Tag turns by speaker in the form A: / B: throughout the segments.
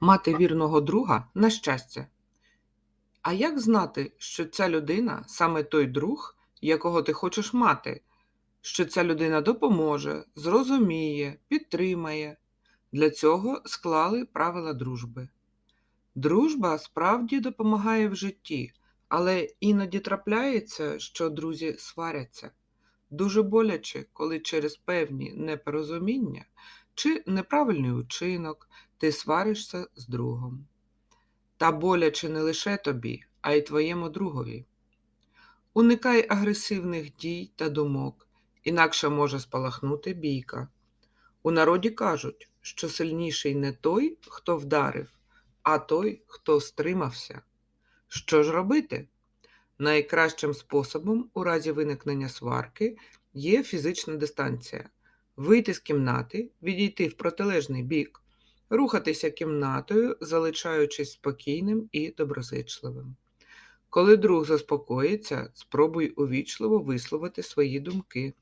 A: Мати вірного друга на щастя. А як знати, що ця людина саме той друг, якого ти хочеш мати, що ця людина допоможе, зрозуміє, підтримає? Для цього склали правила дружби. Дружба справді допомагає в житті, але іноді трапляється, що друзі сваряться. Дуже боляче, коли через певні непорозуміння чи неправильний учинок ти сваришся з другом. Та боляче не лише тобі, а й твоєму другові. Уникай агресивних дій та думок, інакше може спалахнути бійка. У народі кажуть, що сильніший не той, хто вдарив, а той, хто стримався. Що ж робити? Найкращим способом у разі виникнення сварки є фізична дистанція. Вийти з кімнати, відійти в протилежний бік, рухатися кімнатою, залишаючись спокійним і доброзичливим. Коли друг заспокоїться, спробуй увічливо висловити свої думки,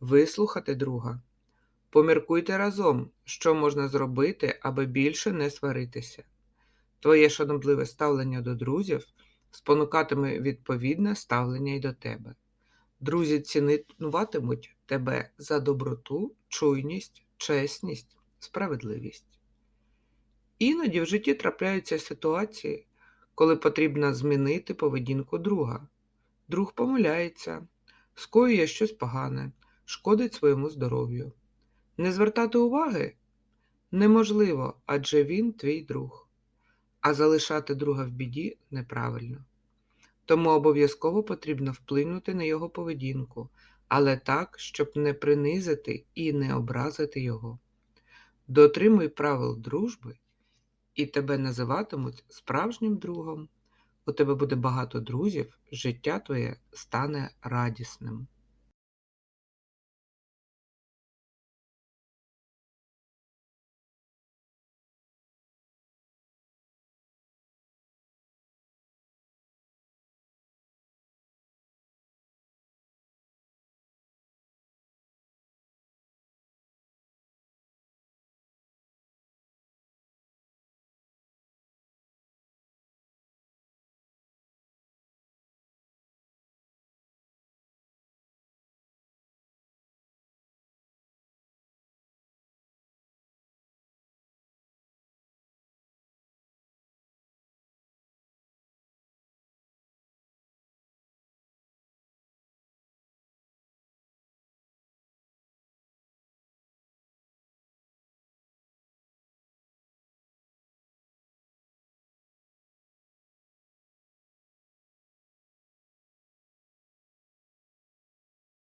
A: вислухати друга. Поміркуйте разом, що можна зробити, аби більше не сваритися. Твоє шанобливе ставлення до друзів спонукатиме відповідне ставлення й до тебе. Друзі цінуватимуть тебе за доброту, чуйність, чесність, справедливість. Іноді в житті трапляються ситуації, коли потрібно змінити поведінку друга. Друг помиляється, скоює щось погане, шкодить своєму здоров'ю. Не звертати уваги неможливо, адже він твій друг, а залишати друга в біді неправильно. Тому обов'язково потрібно вплинути на його поведінку, але так, щоб не принизити і не образити його. Дотримуй правил дружби, і тебе називатимуть справжнім другом. У тебе буде багато друзів, життя твоє стане радісним.